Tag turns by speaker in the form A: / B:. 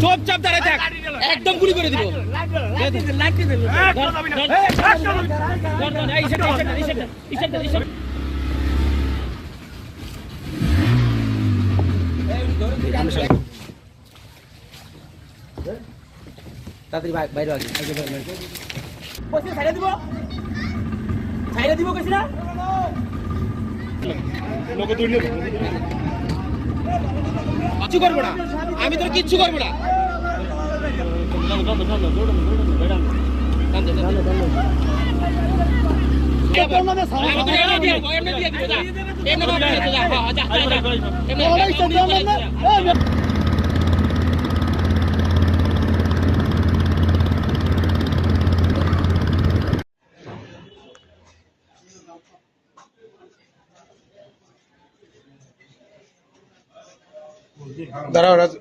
A: চুপচাপ দাঁড়ায় থাক। একদম গুলি করে দিব।
B: তাড়াতাড়ি বাইরে আগে
A: কইছি দিব। ছাইড়া দিব কইছি না? কিচ্ছু করব না। আমি তোর কিচ্ছু করব না এমনি দিয়ে দিব, এনে দিয়ে যা। দিয়ে দিব, যা, হ্যাঁ, যা, যা, যা।
C: দাঁড়াও রাজ